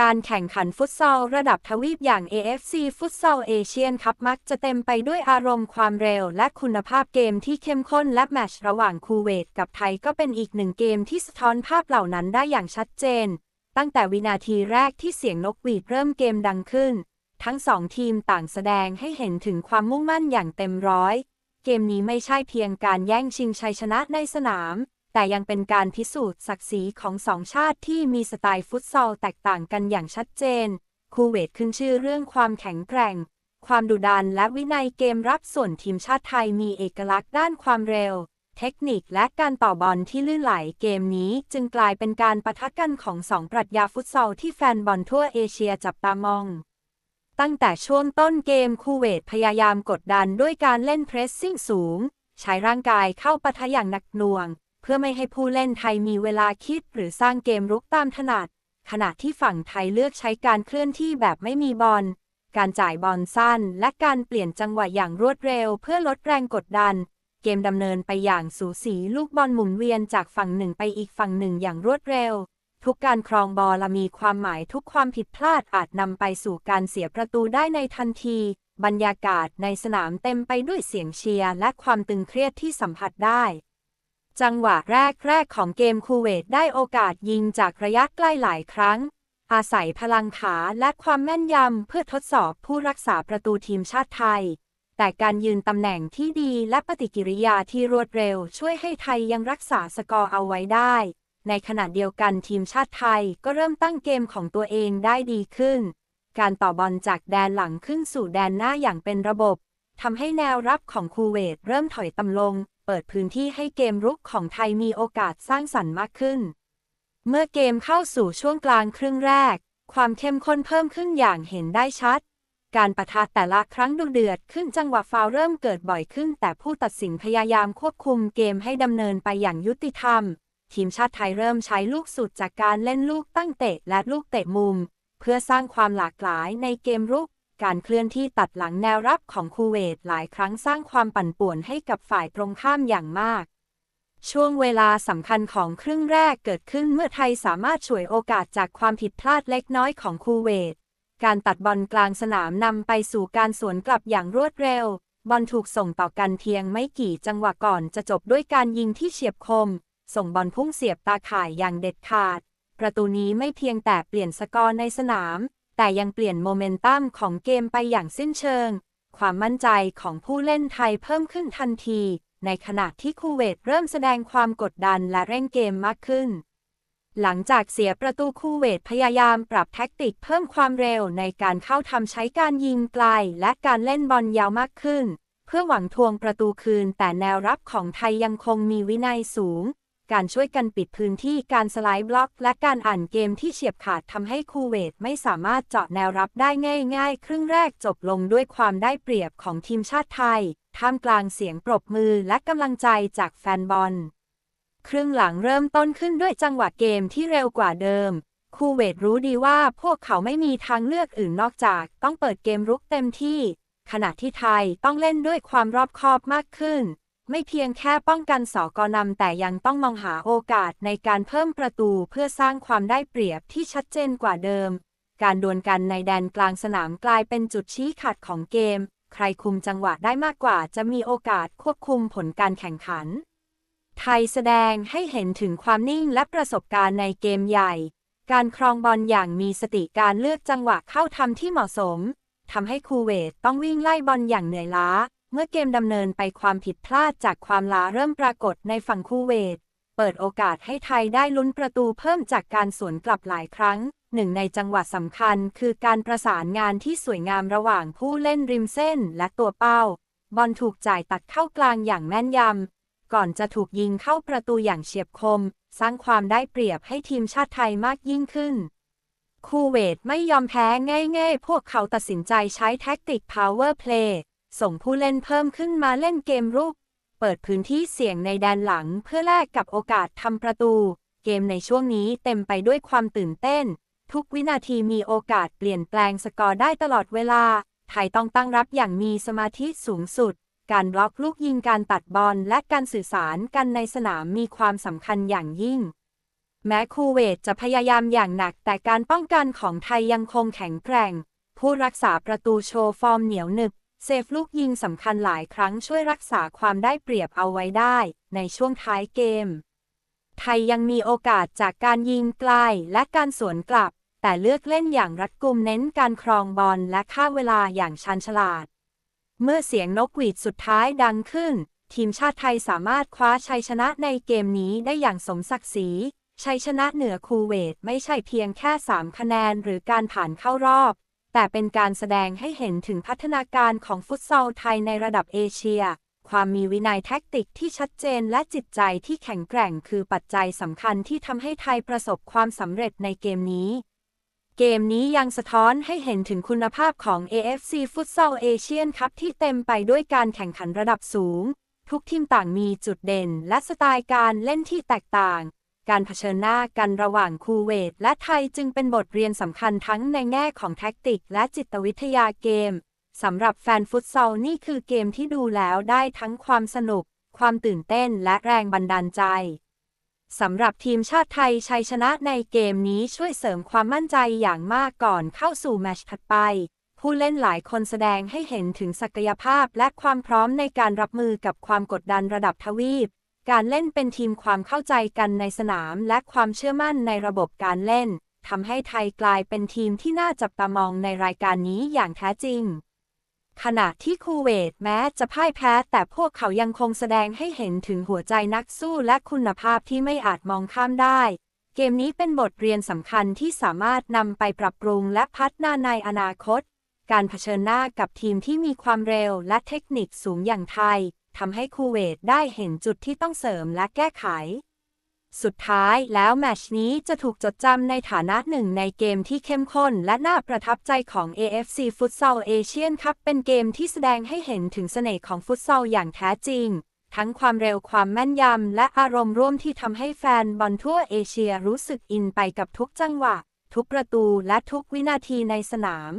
การแข่งขันฟุตซอลระดับทวีปอย่าง AFC ฟุตซอลเอเชียนคัพมักจะเต็มไปด้วยอารมณ์ความเร็วและคุณภาพเกมที่เข้มข้นและแมตช์ระหว่างคูเวตกับไทยก็เป็นอีกหนึ่งเกมที่สะท้อนภาพเหล่านั้นได้อย่างชัดเจน ตั้งแต่วินาทีแรกที่เสียงนกหวีดเริ่มเกมดังขึ้น ทั้งสองทีมต่างแสดงให้เห็นถึงความมุ่งมั่นอย่างเต็มร้อย เกมนี้ไม่ใช่เพียงการแย่งชิงชัยชนะในสนาม แต่ยังเป็นการพิสูจน์ศักดิ์ศรีของสองชาติที่มีสไตล์ฟุตซอลแตกต่างกันอย่างชัดเจน คูเวตขึ้นชื่อเรื่องความแข็งแกร่ง ความดุดันและวินัยเกมรับส่วนทีมชาติไทยมีเอกลักษณ์ด้านความเร็ว เทคนิคและการต่อบอลที่ลื่นไหลเกมนี้จึงกลายเป็นการปะทะกันของสองปรัชญาฟุตซอลที่แฟนบอลทั่วเอเชียจับตามองตั้งแต่ช่วงต้นเกมคูเวตพยายามกดดันด้วยการเล่นเพรสซิ่งสูง ใช้ร่างกายเข้าปะทะอย่างหนักหน่วง เพื่อไม่ให้ผู้เล่นไทยมีเวลาคิดหรือสร้างเกมรุกตามถนัด ขณะที่ฝั่งไทยเลือกใช้การเคลื่อนที่แบบไม่มีบอล การจ่ายบอลสั้น และการเปลี่ยนจังหวะอย่างรวดเร็ว เพื่อลดแรงกดดัน เกมดำเนินไปอย่างสูสีลูกบอลหมุนเวียนจากฝั่งหนึ่งไปอีกฝั่งหนึ่งอย่างรวดเร็ว ทุกการครองบอลมีความหมายทุกความผิดพลาดอาจนำไปสู่การเสียประตูได้ในทันทีบรรยากาศในสนามเต็มไปด้วยเสียงเชียร์และความตึงเครียดที่สัมผัสได้ จังหวะแรกแรกของเกมคูเวตได้โอกาสยิงจากระยะใกล้หลายครั้ง อาศัยพลังขาและความแม่นยำเพื่อทดสอบผู้รักษาประตูทีมชาติไทย แต่การยืนตำแหน่งที่ดีและปฏิกิริยาที่รวดเร็ว ช่วยให้ไทยยังรักษาสกอร์เอาไว้ได้ ในขณะเดียวกันทีมชาติไทยก็เริ่มตั้งเกมของตัวเองได้ดีขึ้น การต่อบอลจากแดนหลังขึ้นสู่แดนหน้าอย่างเป็นระบบทำให้แนวรับของคูเวตเริ่มถอยต่ำลง เปิดพื้นที่ให้เกมรุกของไทยมีโอกาสสร้างสรรค์มากขึ้น เมื่อเกมเข้าสู่ช่วงกลางครึ่งแรก ความเข้มข้นเพิ่มขึ้นอย่างเห็นได้ชัด การประทะแต่ละครั้งดุเดือดขึ้นจังหวะฟาวล์เริ่มเกิดบ่อยขึ้น แต่ผู้ตัดสินพยายามควบคุมเกมให้ดำเนินไปอย่างยุติธรรม ทีมชาติไทยเริ่มใช้ลูกสุดจากการเล่นลูกตั้งเตะและลูกเตะมุม เพื่อสร้างความหลากหลายในเกมรุก การเคลื่อนที่ตัดหลังแนวรับของคูเวตหลายครั้งสร้างความปั่นป่วนให้กับฝ่ายตรงข้ามอย่างมาก ช่วงเวลาสำคัญของครึ่งแรกเกิดขึ้นเมื่อไทยสามารถฉวยโอกาสจากความผิดพลาดเล็กน้อยของคูเวต การตัดบอลกลางสนามนำไปสู่การสวนกลับอย่างรวดเร็ว บอลถูกส่งต่อกันเพียงไม่กี่จังหวะก่อนจะจบด้วยการยิงที่เฉียบคม ส่งบอลพุ่งเสียบตาข่ายอย่างเด็ดขาด ประตูนี้ไม่เพียงแต่เปลี่ยนสกอร์ในสนาม แต่ยังเปลี่ยนโมเมนตัมของเกมไปอย่างสิ้นเชิง ความมั่นใจของผู้เล่นไทยเพิ่มขึ้นทันที ในขณะที่คูเวตเริ่มแสดงความกดดันและเร่งเกมมากขึ้น หลังจากเสียประตูคูเวตพยายามปรับแท็กติกเพิ่มความเร็วในการเข้าทำใช้การยิงไกลและการเล่นบอลยาวมากขึ้น เพื่อหวังทวงประตูคืนแต่แนวรับของไทยยังคงมีวินัยสูง การช่วยกันปิดพื้นที่การสไลด์บล็อก และการอ่านเกมที่เฉียบขาดทำให้คูเวตไม่สามารถเจาะแนวรับได้ง่าย ๆ ครึ่งแรกจบลงด้วยความได้เปรียบของทีมชาติไทย ท่ามกลางเสียงปรบมือและกำลังใจจากแฟนบอล ครึ่งหลังเริ่มต้นขึ้นด้วยจังหวะเกมที่เร็วกว่าเดิม คูเวตรู้ดีว่าพวกเขาไม่มีทางเลือกอื่นนอกจาก ต้องเปิดเกมรุกเต็มที่ ขณะที่ไทยต้องเล่นด้วยความรอบคอบมากขึ้น ไม่เพียงแค่ป้องกันสอกนำแต่ยังต้องมองหาโอกาสในการเพิ่มประตูเพื่อสร้างความได้เปรียบที่ชัดเจนกว่าเดิม การดวลกันในแดนกลางสนามกลายเป็นจุดชี้ขาดของเกม ใครคุมจังหวะได้มากกว่าจะมีโอกาสควบคุมผลการแข่งขัน ไทยแสดงให้เห็นถึงความนิ่งและประสบการณ์ในเกมใหญ่ การครองบอลอย่างมีสติการเลือกจังหวะเข้าทำที่เหมาะสมทำให้คูเวตต้องวิ่งไล่บอลอย่างเหนื่อยล้า เมื่อเกมดำเนินไปความผิดพลาดจากความล้าเริ่มปรากฏในฝั่งคูเวต เปิดโอกาสให้ไทยได้ลุ้นประตูเพิ่มจากการสวนกลับหลายครั้ง หนึ่งในจังหวะสำคัญคือการประสานงานที่สวยงามระหว่างผู้เล่นริมเส้นและตัวเป้า บอลถูกจ่ายตัดเข้ากลางอย่างแม่นยำ ก่อนจะถูกยิงเข้าประตูอย่างเฉียบคม สร้างความได้เปรียบให้ทีมชาติไทยมากยิ่งขึ้นคูเวตไม่ยอมแพ้ง่ายๆ พวกเขาตัดสินใจใช้แท็กติก power play ส่งผู้เล่นเพิ่มขึ้นมาเล่นเกมรุก เปิดพื้นที่เสี่ยงในแดนหลังเพื่อแลกกับโอกาสทำประตู เกมในช่วงนี้เต็มไปด้วยความตื่นเต้น ทุกวินาทีมีโอกาสเปลี่ยนแปลงสกอร์ได้ตลอดเวลา ไทยต้องตั้งรับอย่างมีสมาธิสูงสุด การบล็อกลูกยิงการตัดบอลและการสื่อสารกันในสนามมีความสำคัญอย่างยิ่งแม้คูเวตจะพยายามอย่างหนักแต่การป้องกันของไทยยังคงแข็งแกร่ง ผู้รักษาประตูโชว์ฟอร์มเหนียวหนึบ เซฟลูกยิงสำคัญหลายครั้งช่วยรักษาความได้เปรียบเอาไว้ได้ ในช่วงท้ายเกม ไทยยังมีโอกาสจากการยิงไกลและการสวนกลับ แต่เลือกเล่นอย่างรัดกุมเน้นการครองบอลและฆ่าเวลาอย่างชันฉลาด เมื่อเสียงนกหวีดสุดท้ายดังขึ้น ทีมชาติไทยสามารถคว้าชัยชนะในเกมนี้ได้อย่างสมศักดิ์ศรีชัยชนะเหนือคูเวตไม่ใช่เพียงแค่ 3 คะแนนหรือการผ่านเข้ารอบ แต่เป็นการแสดงให้เห็นถึงพัฒนาการของฟุตซอลไทยในระดับเอเชีย ความมีวินัยแท็กติกที่ชัดเจนและจิตใจที่แข็งแกร่งคือปัจจัยสำคัญที่ทำให้ไทยประสบความสำเร็จในเกมนี้ เกมนี้ยังสะท้อนให้เห็นถึงคุณภาพของ AFC Futsal Asian Cup ที่เต็มไปด้วยการแข่งขันระดับสูง ทุกทีมต่างมีจุดเด่นและสไตล์การเล่นที่แตกต่าง การเผชิญหน้ากันระหว่างคูเวตและไทยจึงเป็นบทเรียนสำคัญทั้งในแง่ของแท็กติกและจิตวิทยาเกม สำหรับแฟนฟุตซอลนี่คือเกมที่ดูแล้วได้ทั้งความสนุก ความตื่นเต้นและแรงบันดาลใจ สำหรับทีมชาติไทยชัยชนะในเกมนี้ช่วยเสริมความมั่นใจอย่างมากก่อนเข้าสู่แมตช์ถัดไปผู้เล่นหลายคนแสดงให้เห็นถึงศักยภาพและความพร้อมในการรับมือกับความกดดันระดับทวีป การเล่นเป็นทีมความเข้าใจกันในสนามและความเชื่อมั่นในระบบการเล่นทำให้ไทยกลายเป็นทีมที่น่าจับตามองในรายการนี้อย่างแท้จริง ขณะที่คูเวตแม้จะพ่ายแพ้ แต่พวกเขายังคงแสดงให้เห็นถึงหัวใจนักสู้และคุณภาพที่ไม่อาจมองข้ามได้ เกมนี้เป็นบทเรียนสำคัญที่สามารถนำไปปรับปรุงและพัฒนาในอนาคต การเผชิญหน้ากับทีมที่มีความเร็วและเทคนิคสูงอย่างไทย ทำให้คูเวตได้เห็นจุดที่ต้องเสริมและแก้ไข สุดท้ายแล้วแมตชนี้จะถูกจดจำในฐานะหนึ่งในเกมที่เข้มข้น และน่าประทับใจของ AFC Futsal Asian Cup เป็นเกมที่แสดงให้เห็นถึงเสน่ห์ของฟุตซอลอย่างแท้จริง ทั้งความเร็วความแม่นยำ และอารมณ์ร่วมที่ทำให้แฟนบอลทั่วเอเชียรู้สึกอินไปกับทุกจังหวะ ทุกประตูและทุกวินาทีในสนาม